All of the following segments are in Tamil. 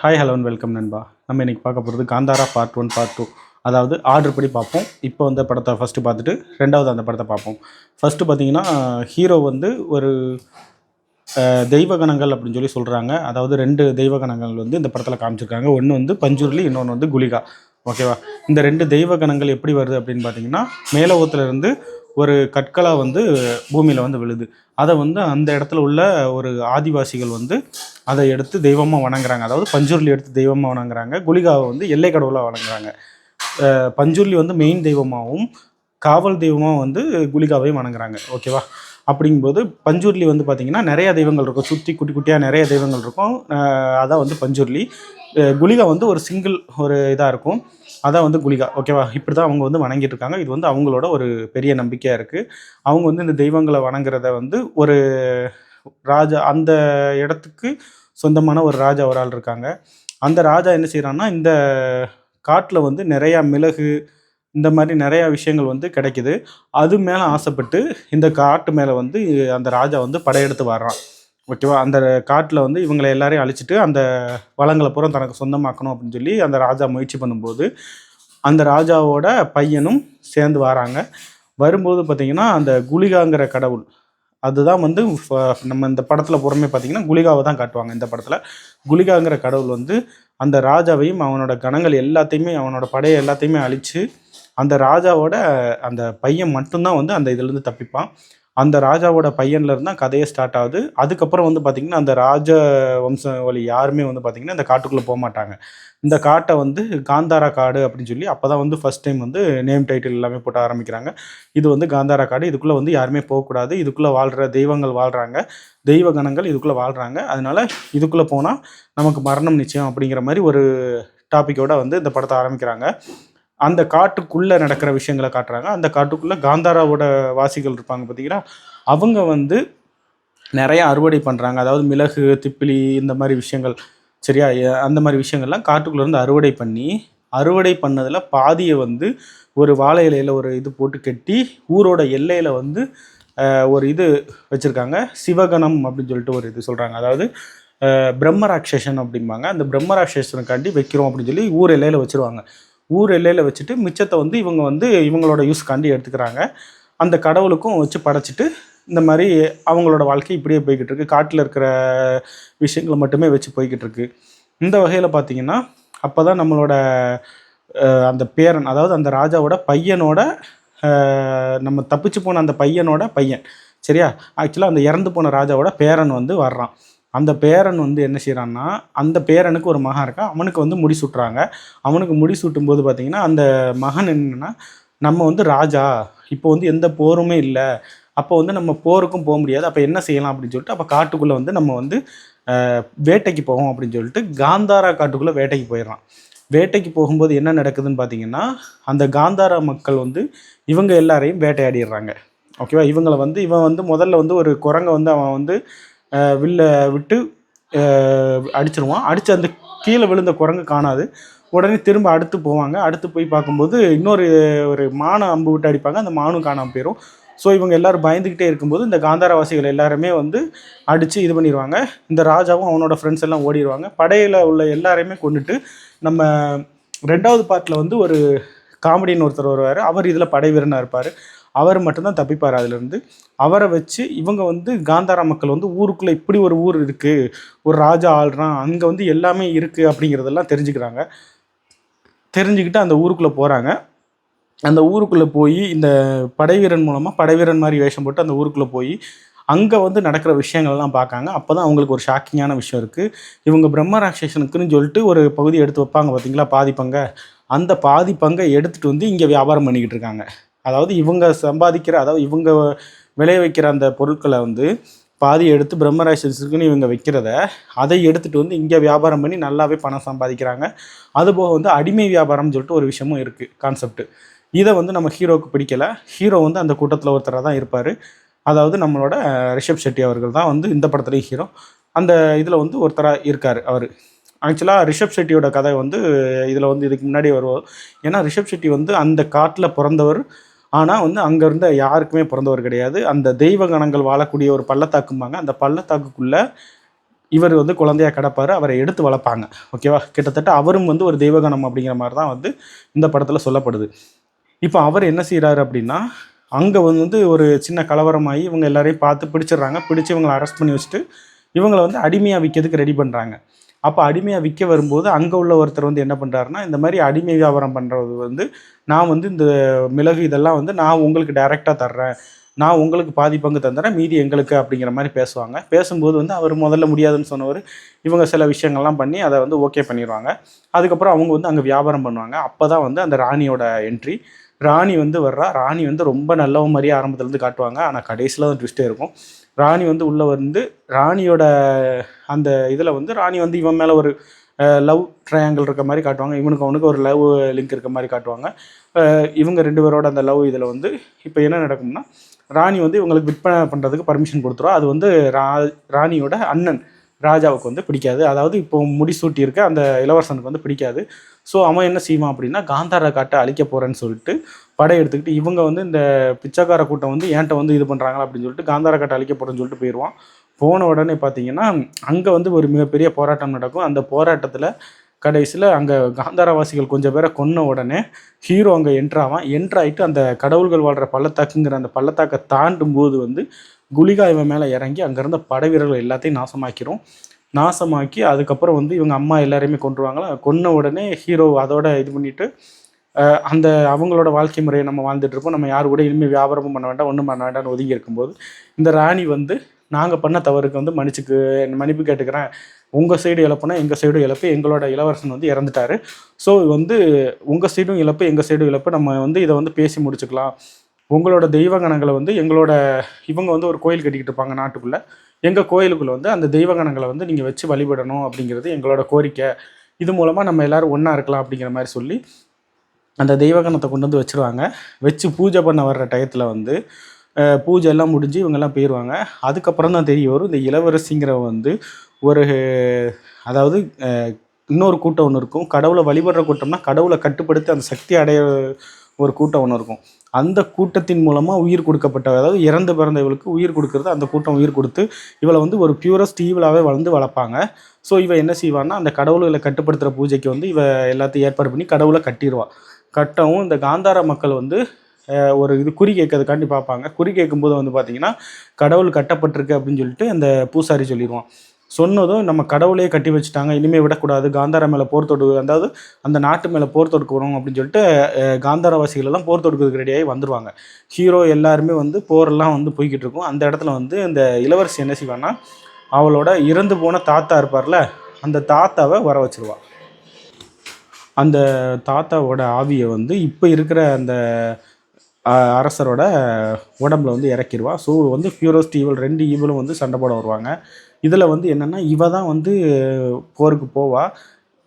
ஹாய் ஹலோ வெல்கம் நண்பா. நம்ம இன்னைக்கு பார்க்க போகிறது Kantara part one part two அதாவது ஆர்டர் படி பார்ப்போம். இப்போ வந்து படத்தை ஃபஸ்ட்டு பார்த்துட்டு ரெண்டாவது அந்த படத்தை பார்ப்போம். ஃபஸ்ட்டு பார்த்தீங்கன்னா ஹீரோ வந்து ஒரு தெய்வகணங்கள் தெய்வ கணங்கள் அப்படின்னு சொல்லி சொல்கிறாங்க அதாவது ரெண்டு தெய்வ கணங்கள் வந்து இந்த படத்தில் காமிச்சிருக்காங்க. ஒன்று வந்து பஞ்சுருளி இன்னொன்று வந்து குலிகா ஓகேவா இந்த ரெண்டு தெய்வ கணங்கள் எப்படி வருது அப்படின்னு பார்த்தீங்கன்னா மேலோகத்துலேருந்து ஒரு கற்களாக வந்து பூமியில் வந்து விழுது. அதை வந்து அந்த இடத்துல உள்ள ஒரு ஆதிவாசிகள் வந்து அதை எடுத்து தெய்வமாக வணங்குறாங்க. அதாவது பஞ்சுருளி எடுத்து தெய்வமாக வணங்குறாங்க. குலிகாவை வந்து எல்லை கடவுளாக வணங்குறாங்க. பஞ்சுருளி வந்து மெயின் தெய்வமாகவும் காவல் தெய்வமாக வந்து குலிகாவையும் வணங்குறாங்க. ஓகேவா அப்படிங்கும்போது பஞ்சுருளி வந்து பார்த்திங்கன்னா நிறைய தெய்வங்கள் இருக்கும். சுற்றி குட்டி குட்டியாக நிறைய தெய்வங்கள் இருக்கும். அதான் வந்து பஞ்சுர்லி. குளிகா குலிகா வந்து ஒரு சிங்கிள் ஒரு இதாக இருக்கும். அதான் வந்து குலிகா. ஓகேவா இப்படி தான் அவங்க வந்து வணங்கிட்டு இருக்காங்க. இது வந்து அவங்களோட ஒரு பெரிய நம்பிக்கையாக இருக்குது அவங்க வந்து இந்த தெய்வங்களை வணங்குறத வந்து ஒரு ராஜா அந்த இடத்துக்கு சொந்தமான ஒரு ராஜா ஒரு ஆள் இருக்காங்க. அந்த ராஜா என்ன செய்கிறான்னா இந்த காட்டில் வந்து நிறையா மிளகு இந்த மாதிரி நிறையா விஷயங்கள் வந்து கிடைக்குது. அது மேலே ஆசைப்பட்டு இந்த காட்டு மேலே வந்து அந்த ராஜா வந்து படையெடுத்து வர்றான். ஓகேவா? அந்த காட்டில் வந்து இவங்களை எல்லாரையும் அழிச்சிட்டு அந்த வளங்களை பூரா தனக்கு சொந்தமாக்கணும் அப்படின்னு சொல்லி அந்த ராஜா முயற்சி பண்ணும்போது அந்த ராஜாவோட பையனும் சேர்ந்து வராங்க. வரும்போது பார்த்திங்கன்னா அந்த குலிகாங்கிற கடவுள் அதுதான் வந்து ஃப- நம்ம இந்த படத்தில் புறமே பார்த்திங்கன்னா குலிகாவை தான் காட்டுவாங்க இந்த படத்தில். குலிகாங்கிற கடவுள் வந்து அந்த ராஜாவையும் அவனோட கணங்கள் எல்லாத்தையுமே அவனோட படையை எல்லாத்தையுமே அழித்து அந்த ராஜாவோட அந்த பையன் மட்டும்தான் வந்து அந்த இதுலேருந்து தப்பிப்பான். அந்த ராஜாவோட பையன்ல இருந்து தான் கதையே ஸ்டார்ட் ஆகுது. அதுக்கப்புறம் வந்து பார்த்திங்கன்னா அந்த ராஜ வம்ச வழி யாருமே வந்து பார்த்திங்கன்னா இந்த காட்டுக்குள்ளே போக மாட்டாங்க. இந்த காட்டை வந்து காந்தாரா காடு அப்படின்னு சொல்லி அப்போ தான் வந்து ஃபஸ்ட் டைம் வந்து நேம் டைட்டில் எல்லாமே போட்டு ஆரம்பிக்கிறாங்க. இது வந்து காந்தாரா காடு. இதுக்குள்ளே வந்து யாருமே போகக்கூடாது. இதுக்குள்ளே வாழ்கிற தெய்வங்கள் வாழ்கிறாங்க தெய்வ கணங்கள் இதுக்குள்ளே வாழ்கிறாங்க அதனால இதுக்குள்ளே போனால் நமக்கு மரணம் நிச்சயம் அப்படிங்கிற மாதிரி ஒரு டாப்பிக்கோட வந்து இந்த படத்தை ஆரம்பிக்கிறாங்க. அந்த காட்டுக்குள்ளே நடக்கிற விஷயங்களை காட்டுறாங்க. அந்த காட்டுக்குள்ளே காந்தாராவோட வாசிகள் இருப்பாங்க பார்த்தீங்கன்னா அவங்க வந்து நிறைய அறுவடை பண்ணுறாங்க அதாவது மிளகு திப்பிலி இந்த மாதிரி விஷயங்கள். சரியா? அந்த மாதிரி விஷயங்கள்லாம் காட்டுக்குள்ளேருந்து அறுவடை பண்ணி அறுவடை பண்ணதில் பாதியை வந்து ஒரு வாழை இலையில் ஒரு இது போட்டு கட்டி ஊரோட எல்லையில் வந்து ஒரு இது வச்சுருக்காங்க. சிவகணம் அப்படின்னு சொல்லிட்டு ஒரு இது சொல்கிறாங்க அதாவது பிரம்மராட்சசன் அப்படிம்பாங்க. அந்த பிரம்மராட்சசனுக்காண்டி வைக்கிறோம் அப்படின்னு சொல்லி ஊர் எல்லையில் வச்சுருவாங்க. ஊர் எல்லையில் வச்சுட்டு மிச்சத்தை வந்து இவங்க வந்து இவங்களோட யூஸ்க்காண்டி எடுத்துக்கிறாங்க. அந்த கடவுளுக்கும் வச்சு படைச்சிட்டு இந்த மாதிரி அவங்களோட வாழ்க்கை இப்படியே போய்கிட்டு இருக்கு. காட்டில் இருக்கிற விஷயங்களை மட்டுமே வச்சு போய்கிட்டு இருக்கு. இந்த வகையில் பார்த்தீங்கன்னா அப்போ தான் நம்மளோட அந்த பேரன் அதாவது அந்த ராஜாவோட பையனோட நம்ம தப்பிச்சு போன அந்த பையனோட பையன். சரியா? ஆக்சுவலாக அந்த இறந்து போன ராஜாவோட பேரன் வந்து வர்றான். அந்த பேரன் வந்து என்ன செய்கிறான்னா அந்த பேரனுக்கு ஒரு மகன் இருக்கான் அவனுக்கு வந்து முடி சுட்டுறாங்க அவனுக்கு முடி சுட்டும் போது பார்த்தீங்கன்னா அந்த மகன் என்னென்னா நம்ம வந்து ராஜா இப்போ வந்து எந்த போருமே இல்லை. அப்போ வந்து நம்ம போருக்கும் போக முடியாது. அப்போ என்ன செய்யலாம் அப்படின்னு சொல்லிட்டு அப்போ காட்டுக்குள்ளே வந்து நம்ம வந்து வேட்டைக்கு போவோம் அப்படின்னு சொல்லிட்டு காந்தாரா காட்டுக்குள்ளே வேட்டைக்கு போயிடுறான். வேட்டைக்கு போகும்போது என்ன நடக்குதுன்னு பார்த்தீங்கன்னா அந்த காந்தாரா மக்கள் வந்து இவங்க எல்லாரையும் வேட்டையாடிடுறாங்க. ஓகேவா? இவங்களை வந்து இவன் வந்து முதல்ல வந்து ஒரு குரங்கை வந்து அவன் வந்து வில்ல விட்டு அடிச்சிருவான். அடித்து அந்த கீழே விழுந்த குரங்கு காணாது. உடனே திரும்ப அடுத்து போவாங்க. அடுத்து போய் பார்க்கும்போது இன்னொரு ஒரு மானை அம்பு விட்டு அடிப்பாங்க. அந்த மானும் காணாமல் போயிடும் ஸோ இவங்க எல்லாரும் பயந்துக்கிட்டே இருக்கும்போது இந்த காந்தாரவாசிகள் எல்லாருமே வந்து அடித்து இது பண்ணிடுவாங்க இந்த ராஜாவும் அவனோட ஃப்ரெண்ட்ஸ் எல்லாம் ஓடிடுவாங்க படையில் உள்ள எல்லாரையுமே கொண்டுட்டு நம்ம ரெண்டாவது பார்ட்டில் வந்து ஒரு காமெடின்னு ஒருத்தர் வருவார். அவர் இதில் படை வீரனாக இருப்பார். அவர் மட்டும்தான் தப்பிப்பார். அதுலேருந்து அவரை வச்சு இவங்க வந்து காந்தாரா மக்கள் வந்து ஊருக்குள்ளே இப்படி ஒரு ஊர் இருக்குது ஒரு ராஜா ஆள்றான் அங்கே வந்து எல்லாமே இருக்குது அப்படிங்கிறதெல்லாம் தெரிஞ்சுக்கிறாங்க. தெரிஞ்சுக்கிட்டு அந்த ஊருக்குள்ளே போகிறாங்க அந்த ஊருக்குள்ளே போய் இந்த படைவீரன் மூலமாக படைவீரன் மாதிரி வேஷம் போட்டு அந்த ஊருக்குள்ளே போய் அங்கே வந்து நடக்கிற விஷயங்கள்லாம் பார்க்காங்க. அப்போ தான் அவங்களுக்கு ஒரு ஷாக்கிங்கான விஷயம் இருக்குது இவங்க பிரம்ம ராட்சசனுக்குன்னு சொல்லிட்டு ஒரு பகுதி எடுத்து வைப்பாங்க பார்த்தீங்களா பாதி பங்கை அந்த பாதி பங்கை எடுத்துகிட்டு வந்து இங்கே வியாபாரம் பண்ணிக்கிட்டு இருக்காங்க. அதாவது இவங்க சம்பாதிக்கிற அதாவது இவங்க விளைய வைக்கிற அந்த பொருட்களை வந்து பாதி எடுத்து பிரம்மராசிக்குன்னு இவங்க வைக்கிறத அதை எடுத்துகிட்டு வந்து இங்கே வியாபாரம் பண்ணி நல்லாவே பணம் சம்பாதிக்கிறாங்க. அதுபோக வந்து அடிமை வியாபாரம்னு சொல்லிட்டு ஒரு விஷயமும் இருக்குது கான்செப்ட் இதை வந்து நம்ம ஹீரோவுக்கு பிடிக்கல. ஹீரோ வந்து அந்த கூட்டத்தில் ஒருத்தராக தான் இருப்பார். அதாவது நம்மளோட ரிஷப் ஷெட்டி அவர்கள் தான் வந்து இந்த படத்துலேயும் ஹீரோ. அந்த இதில் வந்து ஒருத்தராக இருக்கார் அவர். ஆக்சுவலாக ரிஷப் ஷெட்டியோட கதை வந்து இதில் வந்து இதுக்கு முன்னாடி வருவோம். ஏன்னா ரிஷப் ஷெட்டி வந்து அந்த காட்டில் பிறந்தவர். ஆனால் வந்து அங்கே இருந்த யாருக்குமே பிறந்தவர் கிடையாது. அந்த தெய்வ கணங்கள் வாழக்கூடிய ஒரு பள்ளத்தாக்கும்பாங்க. அந்த பள்ளத்தாக்குக்குள்ளே இவர் வந்து குழந்தையாக கிடப்பார் அவரை எடுத்து வளர்ப்பாங்க. ஓகேவா கிட்டத்தட்ட அவரும் வந்து ஒரு தெய்வகணம் அப்படிங்கிற மாதிரி தான் வந்து இந்த படத்தில் சொல்லப்படுது. இப்போ அவர் என்ன செய்கிறாரு அப்படின்னா அங்கே வந்து ஒரு சின்ன கலவரமாகி இவங்க எல்லாரையும் பார்த்து பிடிச்சிடுறாங்க. பிடிச்சி இவங்களை அரெஸ்ட் பண்ணி வச்சுட்டு இவங்களை வந்து அடிமையாக விற்கிறதுக்கு ரெடி பண்ணுறாங்க அப்போ அடிமையாக விற்க வரும்போது அங்கே உள்ள ஒருத்தர் வந்து என்ன பண்ணுறாருன்னா இந்த மாதிரி அடிமை வியாபாரம் பண்ணுறது வந்து நான் வந்து இந்த மிளகு இதெல்லாம் வந்து நான் உங்களுக்கு டைரெக்டாக தர்றேன். நான் உங்களுக்கு பாதி பங்கு தந்துடுறேன் மீதி எங்களுக்கு அப்படிங்கிற மாதிரி பேசுவாங்க. பேசும்போது வந்து அவர் முதல்ல முடியாதுன்னு சொன்னவர் இவங்க சில விஷயங்கள்லாம் பண்ணி அதை வந்து ஓகே பண்ணிடுவாங்க அதுக்கப்புறம் அவங்க வந்து அங்கே வியாபாரம் பண்ணுவாங்க. அப்போ தான் வந்து அந்த ராணியோட என்ட்ரி ராணி வந்து வர்றா. ராணி வந்து ரொம்ப நல்லவ மாதிரியே ஆரம்பத்துலேருந்து காட்டுவாங்க. ஆனால் கடைசியில் தான் ட்விஸ்ட்டே இருக்கும். ராணி வந்து உள்ளே வந்து ராணியோட அந்த இதில் வந்து ராணி வந்து இவன் மேலே ஒரு லவ் ட்ரையாங்கிள் இருக்க மாதிரி காட்டுவாங்க. இவனுக்கு அவனுக்கு ஒரு லவ் லிங்க் இருக்க மாதிரி காட்டுவாங்க. இவங்க ரெண்டு பேரோட அந்த லவ் இதில் வந்து இப்போ என்ன நடக்கும்னா ராணி வந்து இவங்களுக்கு விற்பனை பண்ணுறதுக்கு பர்மிஷன் கொடுத்துரும். அது வந்து ரா ராணியோட அண்ணன். ராஜாவுக்கு வந்து பிடிக்காது. அதாவது இப்போ முடிசூட்டி இருக்க அந்த இளவரசனுக்கு வந்து பிடிக்காது. ஸோ அவன் என்ன செய்வான் அப்படின்னா காந்தார காட்டை அழிக்க போகிறேன்னு சொல்லிட்டு படை எடுத்துக்கிட்டு இவங்க வந்து இந்த பிச்சைக்கார கூட்டம் வந்து ஏன்ட்ட வந்து இது பண்ணுறாங்களா அப்படின்னு சொல்லிட்டு காந்தார காட்டை அழிக்க போகிறேன்னு சொல்லிட்டு போயிடுவான் போன உடனே பார்த்தீங்கன்னா அங்கே வந்து ஒரு மிகப்பெரிய போராட்டம் நடக்கும். அந்த போராட்டத்தில் கடைசியில் அங்கே காந்தாரவாசிகள் கொஞ்சம் பேரை கொன்ன உடனே ஹீரோ அங்கே என்ட்ராவான் என்ட்ராயிட்டு அந்த கடவுள்கள் வாழ்கிற பள்ளத்தாக்குங்கிற அந்த பள்ளத்தாக்கை தாண்டும் போது வந்து குலிகா இவன் மேலே இறங்கி அங்கேருந்த படை வீரர்கள் எல்லாத்தையும் நாசமாக்கிரும். நாசமாக்கி அதுக்கப்புறம் வந்து இவங்க அம்மா எல்லாரையுமே கொண்டுருவாங்களா கொன்ன உடனே ஹீரோ அதோட இது பண்ணிட்டு அந்த அவங்களோட வாழ்க்கை முறையை நம்ம வாழ்ந்துட்டு இருப்போம். நம்ம யார் கூட இனிமேல் வியாபாரமும் பண்ண வேண்டாம் ஒன்றும் பண்ண வேண்டாம்னு ஒதுங்கி இருக்கும்போது இந்த ராணி வந்து நாங்கள் பண்ண தவறுக்கு வந்து மன்னிச்சுக்கு மன்னிப்பு கேட்டுக்கிறேன். உங்கள் சைடு இழப்புனா எங்கள் சைடும் இழப்பு எங்களோட இளவரசன் வந்து இறந்துட்டாரு. ஸோ வந்து உங்கள் சைடும் இழப்பு எங்கள் சைடும் இழப்பு. நம்ம வந்து இதை வந்து பேசி முடிச்சுக்கலாம். உங்களோட தெய்வ கணங்களை வந்து எங்களோட இவங்க வந்து ஒரு கோயில் கட்டிக்கிட்டு இருப்பாங்க நாட்டுக்குள்ளே. எங்கள் கோயிலுக்குள்ளே வந்து அந்த தெய்வ கணங்களை வந்து நீங்கள் வச்சு வழிபடணும் அப்படிங்கிறது எங்களோட கோரிக்கை. இது மூலமாக நம்ம எல்லாரும் ஒன்றா இருக்கலாம் அப்படிங்கிற மாதிரி சொல்லி அந்த தெய்வகணத்தை கொண்டு வந்து வச்சுருவாங்க. வச்சு பூஜை பண்ண வர்ற டயத்தில் வந்து பூஜை எல்லாம் முடிஞ்சு இவங்கெல்லாம் போயிடுவாங்க அதுக்கப்புறம் தான் தெரிய வரும் இந்த இளவரசிங்கிறவ வந்து ஒரு அதாவது இன்னொரு கூட்டம் ஒன்று இருக்கும். கடவுளை வழிபடுற கூட்டம்னா கடவுளை கட்டுப்படுத்தி அந்த சக்தி அடைய ஒரு கூட்டம் ஒன்று இருக்கும். அந்த கூட்டத்தின் மூலமாக உயிர் கொடுக்கப்பட்ட அதாவது இறந்து பிறந்த இவளுக்கு உயிர் கொடுக்கறது அந்த கூட்டம் உயிர் கொடுத்து இவளை வந்து ஒரு பியூரஸ்ட் ஈவலாகவே வளர்ந்து வளர்ப்பாங்க. ஸோ இவ என்ன செய்வான்னா அந்த கடவுள்களை கட்டுப்படுத்துகிற பூஜைக்கு வந்து இவ எல்லாத்தையும் ஏற்பாடு பண்ணி கடவுளை கட்டிடுவா கட்டவும் இந்த காந்தார மக்கள் வந்து ஒரு இது குறி கேட்கறதுக்காண்டி பார்ப்பாங்க. குறி கேட்கும்போது வந்து பார்த்தீங்கன்னா கடவுள் கட்டப்பட்டிருக்கு அப்படின்னு சொல்லிட்டு அந்த பூசாரி சொல்லிடுவான் சொன்னதும் நம்ம கடவுளே கட்டி வச்சுட்டாங்க இனிமேல் விடக்கூடாது காந்தார மேலே போர் தொடு அதாவது அந்த நாட்டு மேலே போர் தொடுக்கணும் அப்படின்னு சொல்லிட்டு காந்தாரவாசிகளெல்லாம் எல்லாம் போர் தொடுக்கிறதுக்கு ரெடியாகி வந்துடுவாங்க ஹீரோ எல்லாருமே வந்து போரெல்லாம் வந்து போய்கிட்டு இருக்கும். அந்த இடத்துல வந்து இந்த இளவரசி என்ன செய்வான்னா அவளோட இறந்து போன தாத்தா இருப்பார்ல அந்த தாத்தாவை வர வச்சுருவா. அந்த தாத்தாவோட ஆவியை வந்து இப்போ இருக்கிற அந்த அரசரோட உடம்புல வந்து இறக்கிடுவா ஸோ வந்து பியூரோஸ்ட் ஈவல் ரெண்டு ஈவலும் வந்து சண்டை போட வருவாங்க. இதில் வந்து என்னென்னா இவ தான் வந்து போருக்கு போவா.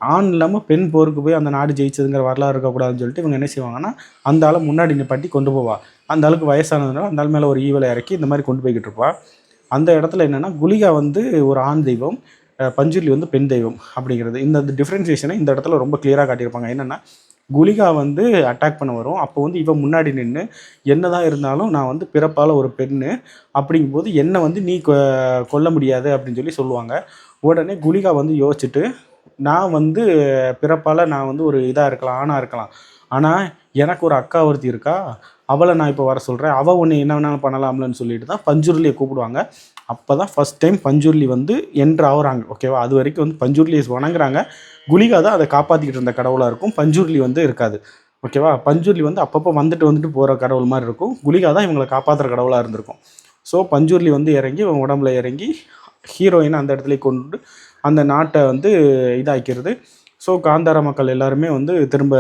ஆண் இல்லாமல் பெண் போருக்கு போய் அந்த நாடு ஜெயிச்சதுங்கிற வரலாறு இருக்கக்கூடாதுன்னு சொல்லிட்டு இவங்க என்ன செய்வாங்கன்னா அந்த ஆளை முன்னாடி நிப்பாட்டி கொண்டு போவா. அந்த ஆளுக்கு வயசானதுனால அந்த ஆள் மேலே ஒரு ஈவலை இறக்கி இந்த மாதிரி கொண்டு போய்கிட்டு இருப்பா. அந்த இடத்துல என்னென்னா குலிகா வந்து ஒரு ஆண் தெய்வம் பஞ்சுலி வந்து பெண் தெய்வம் அப்படிங்கிறது. இந்த டிஃப்ரென்சியேஷனை இந்த இடத்துல ரொம்ப கிளியராக காட்டியிருப்பாங்க. என்னென்னா குலிகா வந்து அட்டாக் பண்ண வரும். அப்போ வந்து இவன் முன்னாடி நின்று என்னதான் இருந்தாலும் நான் வந்து பிறப்பால் ஒரு பெண்ணு அப்படிங்கும்போது என்னை வந்து நீ கொ- கொல்ல முடியாது அப்படின்னு சொல்லி சொல்லுவாங்க. உடனே குலிகா வந்து யோசிச்சுட்டு நான் வந்து பிறப்பால் நான் வந்து ஒரு இதாக இருக்கலாம் ஆணாக இருக்கலாம். ஆனால் எனக்கு ஒரு அக்கா ஒருத்தி இருக்கா? அவளை நான் இப்போ வர சொல்கிறேன் அவள் ஒன்று என்ன வேணாலும் பண்ணலாம்லன்னு சொல்லிட்டு தான் பஞ்சுருளியை கூப்பிடுவாங்க. அப்போ தான் ஃபஸ்ட் டைம் பஞ்சுர்லி வந்து என்ட்ரு ஆகுறாங்க ஓகேவா அது வரைக்கும் வந்து பஞ்சுருளியை வணங்குறாங்க. குலிகா தான் அதை காப்பாற்றிக்கிட்டு இருந்த கடவுளாக இருக்கும். பஞ்சுர்லி வந்து இருக்காது ஓகேவா பஞ்சுர்லி வந்து அப்பப்போ வந்துட்டு வந்துட்டு போகிற கடவுள் மாதிரி இருக்கும். குலிகா தான் இவங்களை காப்பாற்றுற கடவுளாக இருந்திருக்கும். ஸோ பஞ்சுர்லி வந்து இறங்கி இவங்க உடம்புல இறங்கி ஹீரோயினை அந்த இடத்துல கொண்டு அந்த நாட்டை வந்து இதாக்கிறது. ஸோ காந்தார மக்கள் எல்லாருமே வந்து திரும்ப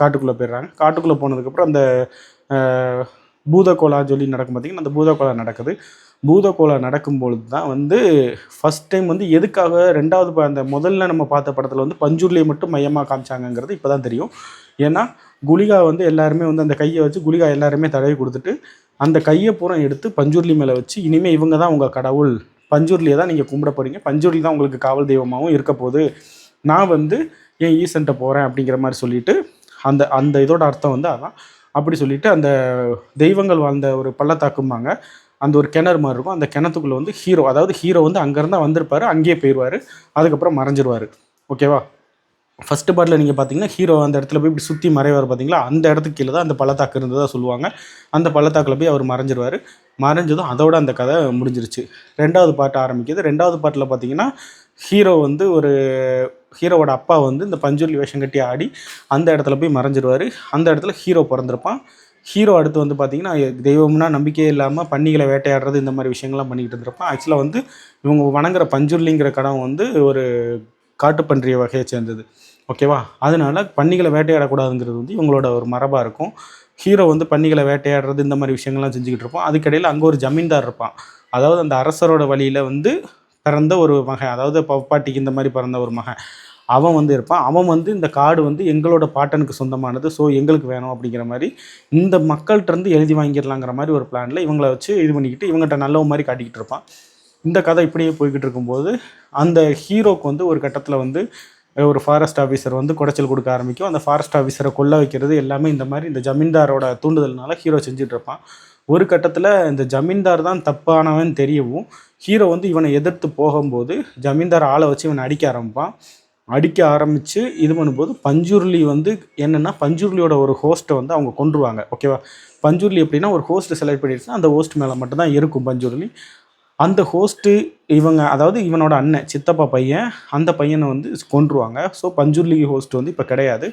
காட்டுக்குள்ளே போயிடுறாங்க. காட்டுக்குள்ளே போனதுக்கப்புறம் அந்த பூதகோலா சொல்லி நடக்கும் பார்த்திங்கன்னா அந்த பூதகோலா நடக்குது. பூதகோலா நடக்கும்பொழுது தான் வந்து ஃபஸ்ட் டைம் வந்து எதுக்காக ரெண்டாவது அந்த முதல்ல நம்ம பார்த்த படத்தில் வந்து பஞ்சூர்லேயே மட்டும் மையமாக காமிச்சாங்கங்கிறது இப்போ தான் தெரியும். ஏன்னா குலிகா வந்து எல்லாருமே வந்து அந்த கையை வச்சு குலிகா எல்லாருமே தடவி கொடுத்துட்டு அந்த கையை பூரா எடுத்து பஞ்சூர்லி மேலே வச்சு இனிமேல் இவங்க தான் உங்கள் கடவுள். பஞ்சூர்லியை தான் நீங்கள் கும்பிட போகிறீங்க பஞ்சூர்லி தான் உங்களுக்கு காவல் தெய்வமாகவும் இருக்க போகுது. நான் வந்து என் ஈசன்ட்ட போகிறேன் அப்படிங்கிற மாதிரி சொல்லிட்டு அந்த அந்த இதோட அர்த்தம் வந்து அதான். அப்படி சொல்லிட்டு அந்த தெய்வங்கள் வாழ்ந்த ஒரு பள்ளத்தாக்கும்பாங்க. அந்த ஒரு கிணறு மாதிரி இருக்கும். அந்த கிணத்துக்குள்ளே வந்து ஹீரோ அதாவது ஹீரோ வந்து அங்கேருந்தா வந்திருப்பார் அங்கேயே போயிடுவார் அதுக்கப்புறம் மறைஞ்சிருவார். ஓகேவா ஃபஸ்ட்டு பார்ட்டில் நீங்கள் பார்த்தீங்கன்னா ஹீரோ அந்த இடத்துல போய் இப்படி சுற்றி மறைவார் பார்த்தீங்களா அந்த இடத்துக்கு கீழே தான் அந்த பள்ளத்தாக்கு இருந்ததாக சொல்லுவாங்க. அந்த பள்ளத்தாக்கில் போய் அவர் மறைஞ்சிருவார். மறைஞ்சதும் அதோட அந்த கதை முடிஞ்சிருச்சு. ரெண்டாவது பாட்டு ஆரம்பிக்குது. ரெண்டாவது பாட்டில் பார்த்தீங்கன்னா ஹீரோ வந்து ஒரு ஹீரோவோட அப்பா வந்து இந்த பஞ்சுலி வேஷம் கட்டி ஆடி அந்த இடத்துல போய் மறைஞ்சிருவார். அந்த இடத்துல ஹீரோ பிறந்திருப்பான். ஹீரோ அடுத்து வந்து பார்த்தீங்கன்னா தெய்வம்னா நம்பிக்கையே இல்லாமல் பன்னிகளை வேட்டையாடுறது இந்த மாதிரி விஷயங்கள்லாம் பண்ணிக்கிட்டு இருந்திருப்பான் ஆக்சுவலாக வந்து இவங்க வணங்குற பஞ்சுர்லிங்கிற கடன் வந்து ஒரு காட்டுப்பன்றிய வகையை சேர்ந்தது. ஓகேவா அதனால பன்னிகளை வேட்டையாடக்கூடாதுங்கிறது வந்து இவங்களோட ஒரு மரபாக இருக்கும். ஹீரோ வந்து பன்னிகளை வேட்டையாடுறது இந்த மாதிரி விஷயங்கள்லாம் செஞ்சுக்கிட்டு இருப்போம். அதுக்கிடையில் அங்கே ஒரு ஜமீன்தார் இருப்பான். அதாவது அந்த அரசரோட வழியில் வந்து பிறந்த ஒரு மகன். அதாவது பப்பாட்டிக்கு இந்த மாதிரி பிறந்த ஒரு மகன். அவன் வந்து இருப்பான். அவன் வந்து இந்த கார்டு வந்து எங்களோட பாட்டனுக்கு சொந்தமானது. ஸோ எங்களுக்கு வேணும் அப்படிங்கிற மாதிரி இந்த மக்கள்கிட்ட இருந்து எழுதி வாங்கிடலாங்கிற மாதிரி ஒரு பிளானில் இவங்கள வச்சு இது பண்ணிக்கிட்டு இவங்ககிட்ட நல்ல மாதிரி காட்டிக்கிட்டு இருப்பான். இந்த கதை இப்படியே போய்கிட்டு இருக்கும்போது அந்த ஹீரோக்கு வந்து ஒரு கட்டத்தில் வந்து ஒரு ஃபாரஸ்ட் ஆஃபீஸர் வந்து குடைச்சல் கொடுக்க ஆரம்பிக்கும். அந்த ஃபாரஸ்ட் ஆஃபீஸரை கொல்ல வைக்கிறது எல்லாமே இந்த மாதிரி இந்த ஜமீன்தாரோட தூண்டுதல்னால ஹீரோ செஞ்சுட்டு இருப்பான். ஒரு கட்டத்தில் இந்த ஜமீன்தார் தான் தப்பானவன் தெரியவும் ஹீரோ வந்து இவனை எதிர்த்து போகும்போது ஜமீன்தார் ஆளை வச்சு இவனை அடிக்க ஆரம்பிப்பான். அடிக்க ஆரம்பித்து இது பண்ணும்போது பஞ்சுருளி வந்து என்னென்னா பஞ்சுருளியோட ஒரு ஹோஸ்ட்டை வந்து அவங்க கொண்டுருவாங்க ஓகேவா பஞ்சுருளி எப்படின்னா ஒரு ஹோஸ்ட்டு செலக்ட் பண்ணிடுச்சுன்னா அந்த ஹோஸ்ட் மேலே மட்டும்தான் இருக்கும் பஞ்சுருளி. அந்த ஹோஸ்ட்டு இவங்க அதாவது இவனோட அண்ணன் சித்தப்பா பையன் அந்த பையனை வந்து கொன்றுவாங்க. ஸோ பஞ்சுர்லி ஹோஸ்ட் வந்து இப்போ கிடையாது.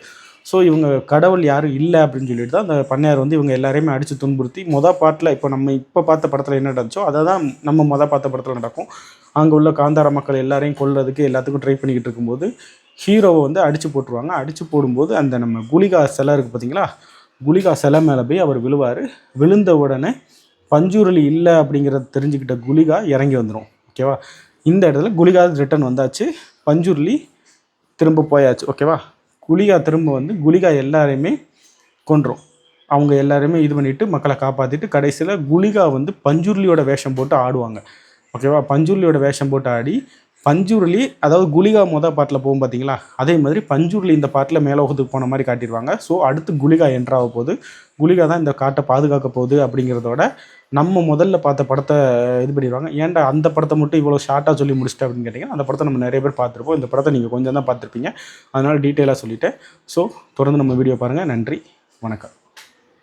ஸோ இவங்க கடவுள் யாரும் இல்லை அப்படின்னு சொல்லிட்டு தான் அந்த பண்ணையார் வந்து இவங்க எல்லாரையுமே அடித்து துன்புறுத்தி மொதல் பாட்டில் இப்போ நம்ம இப்போ பார்த்த படத்தில் என்ன நடந்துச்சோ அதை தான் நம்ம மொதல் பார்த்த படத்தில் நடக்கும். அங்கே உள்ள காந்தார மக்கள் எல்லாரையும் கொல்றதுக்கு எல்லாத்துக்கும் ட்ரை பண்ணிக்கிட்டு இருக்கும்போது ஹீரோவை வந்து அடித்து போட்டுருவாங்க. அடித்து போடும்போது அந்த நம்ம குளிகா சிலை இருக்குது பார்த்தீங்களா குளிகா சிலை மேலே போய் அவர் விழுவார். விழுந்த உடனே பஞ்சுருளி இல்லை அப்படிங்கிறத தெரிஞ்சுக்கிட்ட குளிகா இறங்கி வந்துடும் ஓகேவா இந்த இடத்துல குளிகா ரிட்டர்ன் வந்தாச்சு. பஞ்சுருளி திரும்ப போயாச்சு. ஓகேவா குலிகா திரும்ப வந்து குளிகா எல்லாரையுமே கொன்றோம். அவங்க எல்லாருமே இது பண்ணிவிட்டு மக்களை காப்பாற்றிட்டு கடைசியில் குளிகா வந்து பஞ்சுருளியோட வேஷம் போட்டு ஆடுவாங்க. ஓகேவா? பஞ்சுருளியோட வேஷம் போட்டு ஆடி பஞ்சுருளி அதாவது குளிகா மொதல் பாட்டில் போகும் பார்த்தீங்களா அதே மாதிரி பஞ்சுருளி இந்த பாட்டில் மேலோகத்துக்கு போன மாதிரி காட்டிடுவாங்க ஸோ அடுத்து குளிகா என்ட்ராக போகுது. குளிகா தான் இந்த காட்டை பாதுகாக்க போகுது அப்படிங்கிறதோட நம்ம முதல்ல பார்த்த படத்தை இது பண்ணிடுவாங்க. ஏன்டா அந்த படத்தை மட்டும் இவ்வளோ ஷார்ட்டாக சொல்லி முடிச்சிட்டு அப்படின்னு கேட்டிங்கன்னா அந்த படத்தை நம்ம நிறைய பேர் பார்த்துருப்போம். இந்த படத்தை நீங்கள் கொஞ்சம் தான் பார்த்துருப்பீங்க. அதனால் டீட்டெயிலாக சொல்லிவிட்டு ஸோ தொடர்ந்து நம்ம வீடியோ பாருங்கள் நன்றி. வணக்கம்.